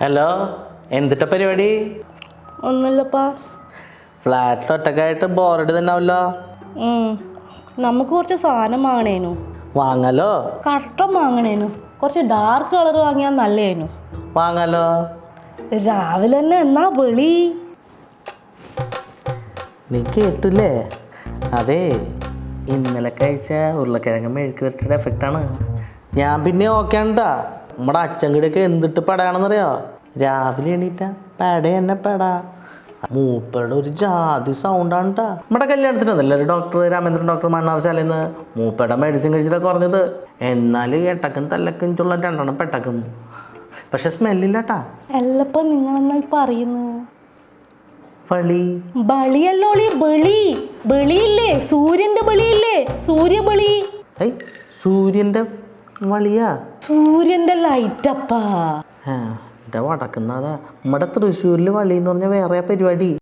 Hello എന്തിട്ട പരിപാടി? ഒന്നുമില്ലപ്പാ. ഫ്ലാറ്റിൽ ഒറ്റക്കായിട്ട് ബോറടി തന്നെ ആവല്ലോ നമുക്ക് കുറച്ച് സാധനം വാങ്ങണേനു. വാങ്ങാലോ? കട്ടൻ വാങ്ങണേനു. കുറച്ച് ഡാർക്ക് കളർ വാങ്ങിയാൽ നല്ലേനു വാങ്ങാലോ? രാവിലെ തന്നെ എന്നാ വെളി? നീ കേട്ടില്ലേ? അതെ ഇന്നലെ കഴിച്ച ഉരുളക്കിഴങ്ങ് മെഴുക്ക് വരട്ടിയുടെ എഫക്റ്റാണ് ഞാൻ പിന്നെ ഓക്കെ ആണ്ടാ നമ്മുടെ അച്ഛൻകിടയൊക്കെ എന്തിട്ട് പടയാണെന്നറിയോ രാവിലെ എണീറ്റ പട എന്നെ പട. മൂപ്പരുടെ ഒരു ജാതി സൗണ്ടാണ് കേട്ടാ നമ്മുടെ കല്യാണത്തിന് നല്ല ഒരു ഡോക്ടർ രാമേന്ദ്രൻ ഡോക്ടർ മണ്ണാർശാലയിൽ നിന്ന് മൂപ്പയുടെ മെഡിസിൻ കഴിച്ചിട്ടാണ് കുറഞ്ഞത് എന്നാൽ എട്ടക്കും തല്ലക്കും ചുള്ള രണ്ടെണ്ണം പെട്ടക്കും. പക്ഷെ സ്മെല്ലില്ല ട്ടാ എല്ലപ്പോ നിങ്ങളെന്നാ ഈ പറയുന്നു വളി. ബളിയല്ലോളി ബളി ബളിയില്ലേ സൂര്യന്റെ ബളിയില്ലേ സൂര്യബളി വളിയാ? സൂര്യന്റെ ലൈറ്റ് അപ്പാ. എന്റെ വടക്കുന്നതാ നമ്മുടെ തൃശ്ശൂരിൽ വളി എന്ന് പറഞ്ഞ വേറെ പരിപാടി.